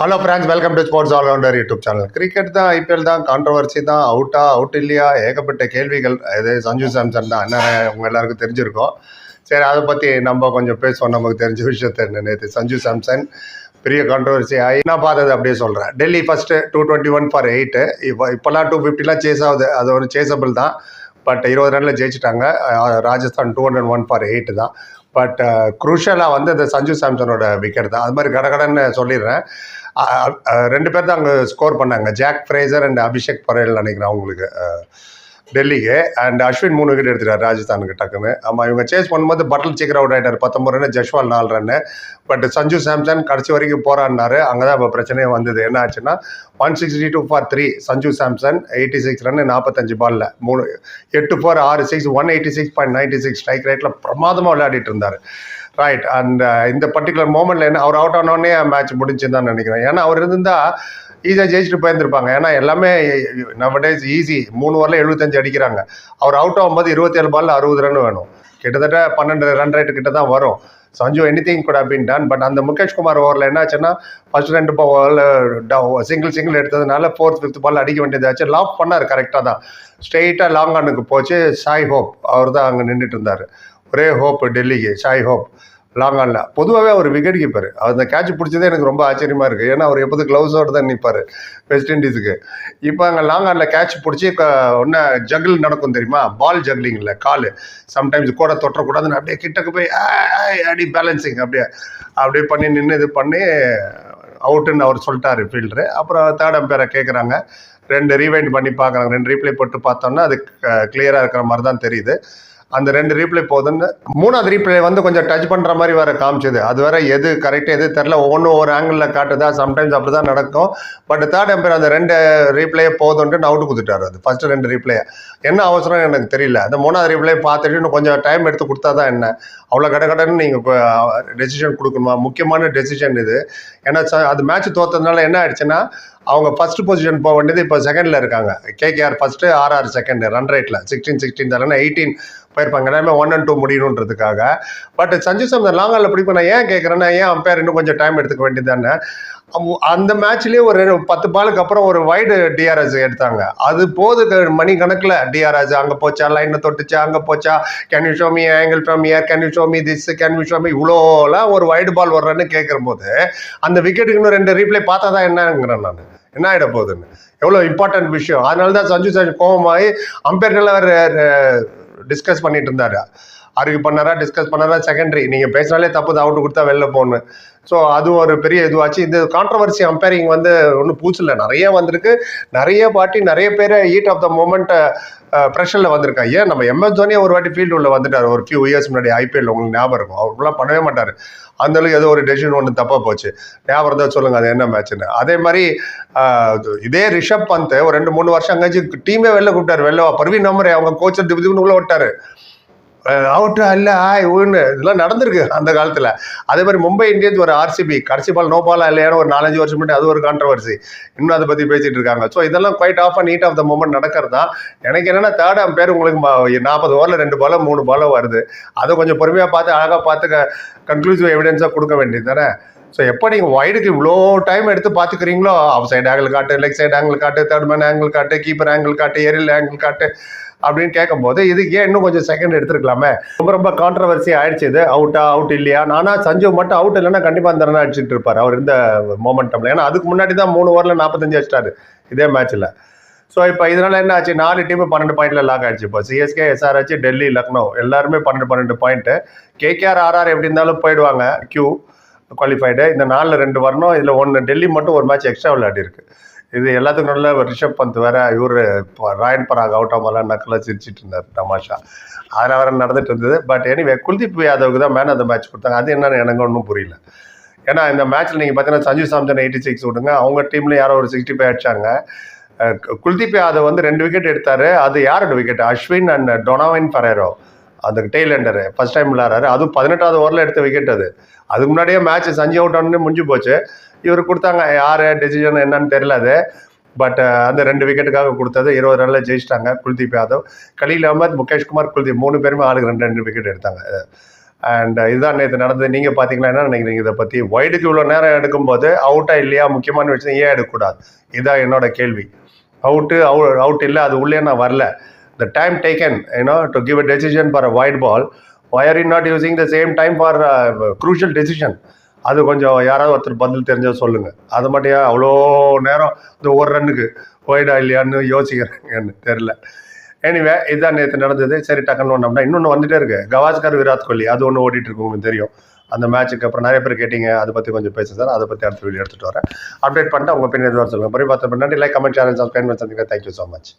Hello friends welcome to sports allrounder YouTube channel cricket தான் IPL தான் controversy தான் அவுட்டா அவுட் இல்லையா ஏகப்பட்ட கேள்விகள் இது சஞ்சு சாம்சன் தான் என்ன உங்கள் எல்லாருக்கும் தெரிஞ்சிருக்கோம். சரி அதை பற்றி நம்ம கொஞ்சம் பேசுவோம் நமக்கு தெரிஞ்ச விஷயத்த என்ன நேற்று சஞ்சு சாம்சன் பெரிய கான்ட்ரவர்சி ஆகி நான் பார்த்தது அப்படியே சொல்கிறேன் Delhi first two twenty one for eight இப்போ இப்போல்லாம் டூ ஃபிஃப்டிலாம் சேஸ் ஆகுது அது ஒரு சேஸபிள் தான். பட் இருபது ரனில் ஜெயிச்சிட்டாங்க Rajasthan two hundred one for eight தான். பட் குரூஷலாக வந்து இந்த சஞ்சு சாம்சனோட விக்கெட் தான். அது மாதிரி கடகடன்னு சொல்லிடுறேன். ரெண்டு பேர் தான் அங்கே ஸ்கோர் பண்ணாங்க. Jake Fraser and Abhishek Porel நினைக்கிறேன் அவங்களுக்கு டெல்லிக்கு. அண்ட் அஸ்வின் மூணு விக்கெட் எடுத்துட்டார் ராஜஸ்தானுக்கு டக்குன்னு. ஆமாம் இவங்க சேஸ் பண்ணும்போது பட்டல் சீக்கிரம் அவுட் ஆகிட்டார் பத்தொம்பது ரன் ஜஷ்வால் நாலு ரன்னு பட் சஞ்சு சாம்சன் கடைசி வரைக்கும் போராடினாரு. அங்கே தான் இப்போ பிரச்சனையே வந்தது. என்ன ஆச்சுன்னா one sixty two for three Sanju Samson eighty six run நாற்பத்தஞ்சு பாலில் மூணு எட்டு ஃபோர் ஆறு six one eighty six point ninety six strike ரேட்டில் பிரமாதமாக விளையாடிட்டு இருந்தார். ரைட் அண்ட் இந்த பர்டிகுலர் மூமெண்ட்ல என்ன அவர் அவுட் ஆனோடனே மேட்ச் முடிஞ்சுன்னு தான் நினைக்கிறேன். ஏன்னா அவர் இருந்தா ஈஸியாக ஜெயிச்சுட்டு போயிருந்துருப்பாங்க. ஏன்னா எல்லாமே டேஸ் ஈஸி மூணு ஓவரில் எழுபத்தஞ்சு அடிக்கிறாங்க. அவர் அவுட் ஆகும்போது இருபத்தேழு பாலில் அறுபது ரன் வேணும். கிட்டத்தட்ட பன்னெண்டு ரன் ரேட்டு கிட்ட தான் வரும். சஞ்சு எனி திங் கூட பின் டன் பட் அந்த முகேஷ் குமார் ஓவரில் என்னாச்சுன்னா ஃபர்ஸ்ட் ரெண்டு பால் சிங்கிள் சிங்கிள் எடுத்ததுனால ஃபோர்த் ஃபிஃப்த் பால் அடிக்க வேண்டியதாச்சு லாப் பண்ணார் கரெக்டாக தான். ஸ்ட்ரெயிட்டாக லாங் ஆனுக்கு போச்சு. சாய் ஹோப் அவர் தான் அங்கே நின்றுட்டு இருந்தார். ஒரே ஹோப் டெல்லிக்கு சாய் ஹோப் லாங் பொதுவாகவே அவர் விக்கெட் கீப்பர் அந்த கேட்ச் பிடிச்சதே எனக்கு ரொம்ப ஆச்சரியமாக இருக்குது ஏன்னா அவர் எப்போது க்ளவுஸோடு தான் நிற்பார் வெஸ்ட் இண்டீஸுக்கு இப்போ அங்கே லாங்கானில் கேட்ச் பிடிச்சி ஒன்று ஜகிள் நடக்கும் தெரியுமா? பால் ஜக்லிங்கில் கால். சம்டைம்ஸ் கூட தொட்டக்கூடாதுன்னு அப்படியே கிட்டக்கு போய் ஆய், பேலன்சிங் அப்படியே அப்படியே பண்ணி நின்று இது பண்ணி அவுட்டுன்னு அவர் சொல்லிட்டாரு ஃபீல்டரு அப்புறம் தேர்ட் அம்பேரை கேட்குறாங்க ரெண்டு ரீவைண்ட் பண்ணி பார்க்குறாங்க. ரெண்டு ரீப்ளே போட்டு பார்த்தோன்னா அது கிளியராக இருக்கிற மாதிரி தான் தெரியுது. அந்த ரெண்டு ரீப்ளை போதுன்னு மூணாவது ரீப்ளே வந்து கொஞ்சம் டச் பண்ணுற மாதிரி வேற காமிச்சது. அது வேற எது கரெக்டாக எது தெரில ஒவ்வொன்றும் ஒரு ஆங்கிளில் காட்டுதா சம்டைம்ஸ் அப்படி தான் நடக்கும். பட் தேர்ட் எம்பையர் அந்த ரெண்டு ரீப்ளையே போதுன்ட்டு அவுட்டு கொடுத்துட்டாரு அது. ஃபர்ஸ்ட் ரெண்டு ரீப்ளே என்ன அவசரம் எனக்கு தெரியல. அந்த மூணாவது ரீப்ளை பார்த்துட்டு இன்னும் கொஞ்சம் டைம் எடுத்து கொடுத்தா தான் என்ன? அவ்வளோ கட கடன்னு நீங்கள் டெசிஷன் கொடுக்கணுமா? முக்கியமான டெசிஷன் இது. ஏன்னா ச- அது மேட்ச் தோத்ததுனால என்ன ஆயிடுச்சுன்னா அவங்க ஃபர்ஸ்ட் பொசிஷன் போக வேண்டியது இப்போ செகண்டில் இருக்காங்க. KKR first RR second run ரேட்டில் சிக்ஸ்டீன் சிக்ஸ்டீன் தரேன்னா எயிட்டீன் போயிருப்பாங்க. எல்லாமே ஒன் அண்ட் டூ முடியணுன்றதுக்காக. பட் சஞ்சு சாம்சன் ஆல் பிடிப்ப நான் ஏன் கேட்குறேன்னா ஏன் அம்பையர் இன்னும் கொஞ்சம் டைம் எடுத்துக்க வேண்டியதானே அந்த மேட்ச்லேயே ஒரு பத்து பாலுக்கு அப்புறம் ஒரு வைடு டிஆர்எஸ் எடுத்தாங்க. அது போது மணி கணக்கில் டிஆர்எஸ் அங்கே போச்சா லைனை தொட்டுச்சா அங்கே போச்சா can you show me angle from air can you show me this can you show me இவ்வளோலாம் ஒரு வைடு பால் வர்றேன்னு கேட்குற போது அந்த விக்கெட்டுக்கு இன்னும் ரெண்டு ரீப்ளே பார்த்தா தான் என்னங்கிறேன் நான். என்ன ஆகிட போகுதுன்னு. எவ்வளோ இம்பார்ட்டன்ட் விஷயம். அதனால தான் சஞ்சு சஞ்சு கோபமாகி அம்பேர்கள் டிஸ்கஸ் பண்ணிட்டு இருந்தாரு. ஆர்கியூ பண்ணாரா டிஸ்கஸ் பண்ணாரா செகண்டரி நீங்கள் பேசினாலே தப்பு அவுட் கொடுத்தா வெளில போகணும் ஸோ அது ஒரு பெரிய இதுவாச்சு. இந்த கான்ட்ரவர்சி அம்பேரிங் வந்து ஒன்றும் பூச்சில் நிறைய வந்திருக்கு. நிறைய பாட்டி நிறைய பேர் ஈட் ஆஃப் த மூமெண்ட்டை ப்ரெஷரில் வந்திருக்காங்க. ஏன்? நம்ம எம்எஸ் தோனியே ஒரு வாட்டி ஃபீல்டு உள்ள வந்துட்டார். ஒரு ஃபியூ இயர்ஸ் முன்னாடி ஐபிஎல் உங்களுக்கு ஞாபகம் இருக்கும். அவருக்குலாம் பண்ணவே மாட்டார். அந்த அளவுக்கு ஏதோ ஒரு டெசிஷன் ஒன்று தப்பாக போச்சு. ஞாபகம் இருந்தால் சொல்லுங்கள் அது என்ன மேட்ச்னு அதே மாதிரி இதே ரிஷப் பந்த் ஒரு ரெண்டு மூணு வருஷம் அங்கேச்சு டீமே வெளில கூப்பிட்டார். வெளில பர்வீன் நம்பரே அவங்க கோச்சர் திப்பு திப்புன்னு உள்ள அவுட்டு அல்ல ஆய் ஊன்னு இதெல்லாம் நடந்திருக்கு அந்த காலத்தில். அதே மாதிரி மும்பை இந்தியன்ஸ் ஒரு ஆர்சிபி கடைசி பால் நோ பாலா இல்லையான்னு ஒரு நாலஞ்சு வருஷம் முன்னாடி அது ஒரு கான்ட்ரவர்சி இன்னும் அதை பற்றி பேசிட்டு இருக்காங்க. ஸோ இதெல்லாம் quite of need of the moment நடக்கிறது? தான் எனக்கு என்னென்னா தேர்ட் அம்பேர் உங்களுக்கு நாற்பது ஓவரில் ரெண்டு பாலோ மூணு பாலோ வருது. அதை கொஞ்சம் பொறுமையாக பார்த்து அழகாக பார்த்து கன்க்ளூசிவ் எவிடன்ஸாக கொடுக்க வேண்டியது தானே? ஸோ எப்போ நீங்கள் வைடுக்கு இவ்வளோ டைம் எடுத்து பார்த்துக்கிறீங்களோ ஆஃப் சைடு ஆங்கிள் காட்டு லெக் சைடு ஆங்கிள் காட்டு தேர்ட் மேன் ஆங்கிள் காட்டு கீப்பர் ஆங்கிள் காட்டு ஏரில் ஆங்கிள் காட்டு அப்படின்னு கேட்கும்போது இதுக்கு ஏன் இன்னும் கொஞ்சம் செகண்ட் எடுத்துருக்கலாமே? ரொம்ப ரொம்ப கான்ட்ரவர்சி ஆயிடுச்சு இது. அவுட்டா அவுட் இல்லையா? நானா சஞ்சு மட்டும் அவுட் இல்லைன்னா கண்டிப்பாக அந்த ரன் இருப்பார். அவர் இந்த மொமெண்டம்ல ஏன்னா அதுக்கு முன்னாடி தான் மூணு ஓவரில் நாற்பத்தஞ்சு அடிச்சிட்டாரு. இதே மேட்ச்சில் ஸோ இப்போ இதனால என்ன ஆச்சு? நாலு டீம் பன்னெண்டு பாயிண்ட்ல லாக் ஆயிடுச்சு. இப்போ சிஎஸ்கே எஸ்ஆர்ஹெச் டெல்லி லக்னோ எல்லாருமே பன்னெண்டு பன்னெண்டு பாயிண்ட்டு கேகேஆர் ஆர்ஆர் எப்படி இருந்தாலும் போயிடுவாங்க. கியூ குவாலிஃபைடு இந்த நாலில் ரெண்டு வரணும் இதில் ஒன்று டெல்லி மட்டும் ஒரு மேட்ச் எக்ஸ்ட்ரா விளையாடிருக்கு இது எல்லாத்துக்கும் நல்ல ரிஷப் பந்த் வேற இவர் ராயன் பராக் அவுட் ஆகலாம் நக்கலாக சிரிச்சிட்டு இருந்தார் தமாஷா. அதில் வேற நடந்துட்டு இருந்தது. பட் எனிவே குல்தீப் யாதவுக்கு தான் மேன் அந்த மேட்ச் கொடுத்தாங்க. அது என்னன்னு எனக்கு ஒன்றும் புரியல. ஏன்னா இந்த மேட்ச்சில் நீங்கள் பார்த்தீங்கன்னா சஞ்சு சாம்சன் எயிட்டி சிக்ஸ் விடுங்க. அவங்க டீமில் யாரோ ஒரு சிக்ஸ்டி ஃபைவ் அடிச்சாங்க குல்தீப் யாதவ் வந்து ரெண்டு விக்கெட் எடுத்தார். அது யாரோட wicket Ashwin and Donovan Ferreira அந்த டெய்லண்டர் ஃபர்ஸ்ட் டைம் விளாட்றாரு அதுவும் பதினெட்டாவது ஓவரில் எடுத்த விக்கெட் அது. அதுக்கு முன்னாடியே மேட்ச் சஞ்சய் அவுட் ஆனே முடிஞ்சு போச்சு. இவர் கொடுத்தாங்க யார் டெசிஷன் என்னன்னு தெரியல அது. பட் அந்த ரெண்டு விக்கெட்டுக்காக கொடுத்தது. இருபது ரனில் ஜெயிச்சிட்டாங்க குல்தீப் யாதவ். கலீல் அகமத் முகேஷ் குமார் குல்தீப் மூணு பேருமே ஆளுக்கு ரெண்டு ரெண்டு விக்கெட் எடுத்தாங்க. அண்ட் இதுதான் நேற்று நடந்தது. நீங்கள் பார்த்தீங்களா என்ன நினைக்கிறீங்க? இதை பற்றி ஒய்டுக்கு இவ்வளோ நேரம் எடுக்கும்போது அவுட்டாக இல்லையா முக்கியமான விஷயம் ஏன் எடுக்கக்கூடாது? இதுதான் என்னோட கேள்வி. அவுட்டு அவு அவுட் இல்லை அது உள்ளே நான் வரல. The time taken you know to give a decision for a wide ball why are you not using the same time for crucial decision அது கொஞ்சம் யாராவது ஒருத்தர் பதில் தெரிஞ்சால் சொல்லுங்கள் அது மட்டும் அவ்வளோ நேரம் இந்த ஒரு ரன்னுக்கு போயிடா இல்லையான்னு யோசிக்கிறாங்கன்னு தெரில எனிவே இதுதான் நேற்று நடந்தது. சரி டக்குன்னு ஒன்று இன்னொன்று வந்துட்டே இருக்கு. கவாஸ்கர் விராட் கோலி அது ஒன்று ஓடிட்டு இருக்கு உங்களுக்கு தெரியும். அந்த மேட்ச்சுக்கு அப்புறம் நிறைய பேர் கேட்டீங்க. அதை பற்றி கொஞ்சம் பேசுங்க சார். அதை பற்றி அடுத்த வீடியோ எடுத்துகிட்டு வரேன். அப்டேட் பண்ணிட்டு உங்கள் பின்னாடி வர சொல்லுங்கள் அப்புறம் பார்த்து நன்றி லைக் கமெண்ட் சேனல் சப்ஸ்கிரைப் பண்ணி தேங்க்யூ ஸோ மச்